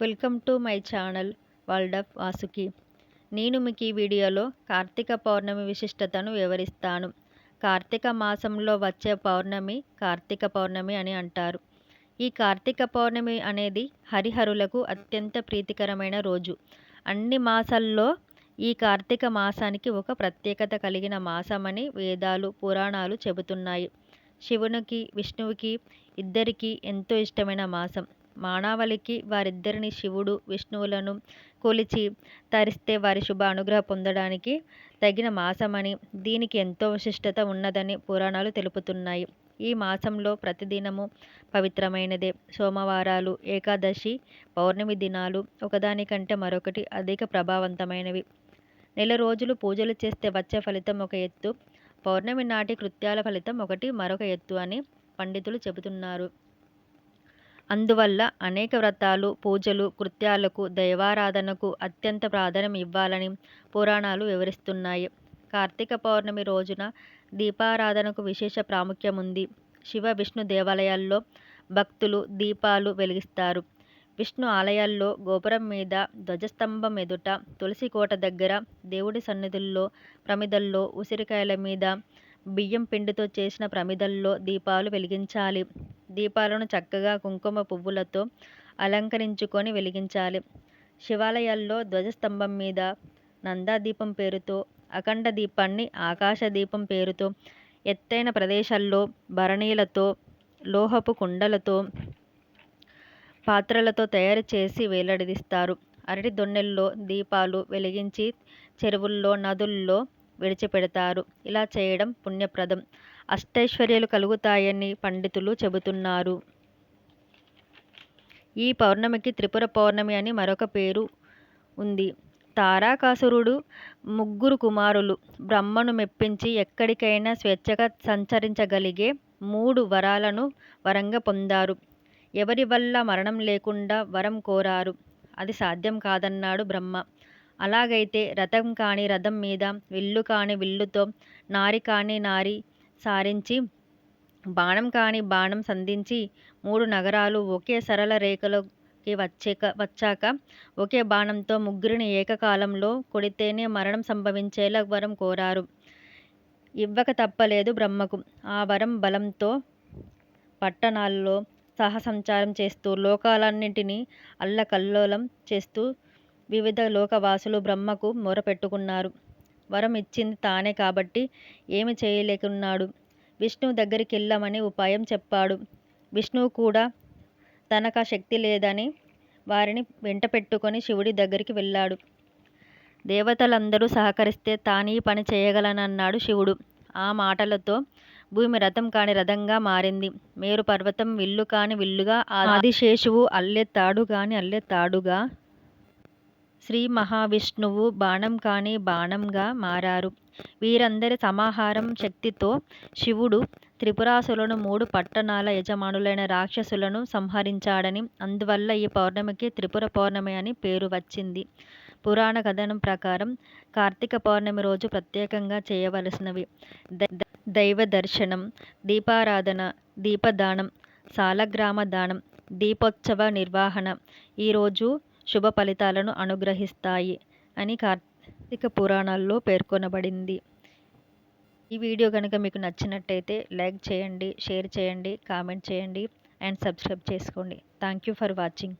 Welcome to my channel world of Vasuki. నేను మీకు ఈ వీడియోలో కార్తీక పౌర్ణమి విశిష్టతను వివరిస్తాను. కార్తీక మాసంలో వచ్చే పౌర్ణమి కార్తీక పౌర్ణమి అని అంటారు. ఈ కార్తీక పౌర్ణమి అనేది హరిహరులకు అత్యంత ప్రీతికరమైన రోజు. అన్ని మాసాల్లో ఈ కార్తీక మాసానికి ఒక ప్రత్యేకత కలిగిన మాసమని వేదాలు పురాణాలు చెబుతున్నాయి. శివునికి విష్ణువుకి ఇద్దరికీ ఎంతో ఇష్టమైన మాసం. మానావళికి వారిద్దరిని శివుడు విష్ణువులను కొలిచి తరిస్తే వారి శుభ అనుగ్రహం పొందడానికి తగిన మాసమని దీనికి ఎంతో విశిష్టత ఉన్నదని పురాణాలు తెలుపుతున్నాయి. ఈ మాసంలో ప్రతిదినము పవిత్రమైనదే. సోమవారాలు ఏకాదశి పౌర్ణమి దినాలు ఒకదానికంటే మరొకటి అధిక ప్రభావవంతమైనవి. నెల రోజులు పూజలు చేస్తే వచ్చే ఫలితం ఒక ఎత్తు పౌర్ణమి నాటి కృత్యాల ఫలితం ఒకటి మరొక ఎత్తు అని పండితులు చెబుతున్నారు. అందువల్ల అనేక వ్రతాలు పూజలు కృత్యాలకు దైవారాధనకు అత్యంత ప్రాధాన్యం ఇవ్వాలని పురాణాలు వివరిస్తున్నాయి. కార్తీక పౌర్ణమి రోజున దీపారాధనకు విశేష ప్రాముఖ్యం ఉంది. శివ విష్ణు దేవాలయాల్లో భక్తులు దీపాలు వెలిగిస్తారు. విష్ణు ఆలయాల్లో గోపురం మీద ధ్వజస్తంభం ఎదుట తులసి కోట దగ్గర దేవుడి సన్నిధుల్లో ప్రమిదల్లో ఉసిరికాయల మీద బియ్యం పిండితో చేసిన ప్రమిదల్లో దీపాలు వెలిగించాలి. దీపాలను చక్కగా కుంకుమ పువ్వులతో అలంకరించుకొని వెలిగించాలి. శివాలయాల్లో ధ్వజస్తంభం మీద నందాదీపం పేరుతో అఖండ దీపాన్ని ఆకాశ దీపం పేరుతో ఎత్తైన ప్రదేశాల్లో భరణీలతో లోహపు కుండలతో పాత్రలతో తయారు చేసి వేలాడదీస్తారు అరటి దొన్నెల్లో దీపాలు వెలిగించి చెరువుల్లో నదుల్లో విడిచిపెడతారు. ఇలా చేయడం పుణ్యప్రదం. అష్టైశ్వర్యాలు కలుగుతాయని పండితులు చెబుతున్నారు. ఈ పౌర్ణమికి త్రిపుర పౌర్ణమి అని మరొక పేరు ఉంది. తారాకాసురుడు ముగ్గురు కుమారులు. బ్రహ్మను మెప్పించి ఎక్కడికైనా స్వేచ్ఛగా సంచరించగలిగే మూడు వరాలను వరంగా పొందారు. ఎవరి వల్ల మరణం లేకుండా వరం కోరారు. అది సాధ్యం కాదన్నాడు బ్రహ్మ. అలాగైతే రథం కాని రథం మీద విల్లు కాని విల్లుతో నారి కాని నారి సారించి బాణం కాని బాణం సంధించి మూడు నగరాలు ఒకే సరళ రేఖలోకి వచ్చాక వచ్చాక ఒకే బాణంతో ముగ్గురిని ఏకకాలంలో కొడితేనే మరణం సంభవించేలా వరం కోరారు. ఇవ్వక తప్పలేదు బ్రహ్మకు. ఆ వరం బలంతో పట్టణాల్లో సహసంచారం చేస్తూ లోకాలన్నింటినీ అల్లకల్లోలం చేస్తూ వివిధ లోకవాసులు బ్రహ్మకు మొరపెట్టుకున్నారు. వరం ఇచ్చింది తానే కాబట్టి ఏమి చేయలేకున్నాడు. విష్ణువు దగ్గరికి వెళ్ళమని ఉపాయం చెప్పాడు. విష్ణువు కూడా తనకు శక్తి లేదని వారిని వెంట పెట్టుకొని శివుడి దగ్గరికి వెళ్ళాడు. దేవతలందరూ సహకరిస్తే తానీ పని చేయగలనన్నాడు శివుడు. ఆ మాటలతో భూమి రథం కాని రథంగా మారింది. మేరు పర్వతం విల్లు కాని విల్లుగా ఆదిశేషువు అల్లెత్తాడు కాని అల్లెత్తాడుగా శ్రీ మహావిష్ణువు బాణం కాని బాణంగా మారారు. వీరందరి సమాహారం శక్తితో శివుడు త్రిపురాసులను మూడు పట్టణాల యజమానులైన రాక్షసులను సంహరించాడని అందువల్ల ఈ పౌర్ణమికి త్రిపుర పౌర్ణమి అని పేరు వచ్చింది. పురాణ కథనం ప్రకారం కార్తీక పౌర్ణమి రోజు ప్రత్యేకంగా చేయవలసినవి. దైవ దర్శనం దీపారాధన దీపదానం సాలగ్రామ దానం దీపోత్సవ నిర్వహణ. ఈరోజు శుభ ఫలితాలను అనుగ్రహిస్తాయి అని కార్తీక పురాణాల్లో పేర్కొనబడింది. ఈ వీడియో కనుక మీకు నచ్చినట్టయితే లైక్ చేయండి షేర్ చేయండి కామెంట్ చేయండి అండ్ సబ్స్క్రైబ్ చేసుకోండి. Thank you for watching.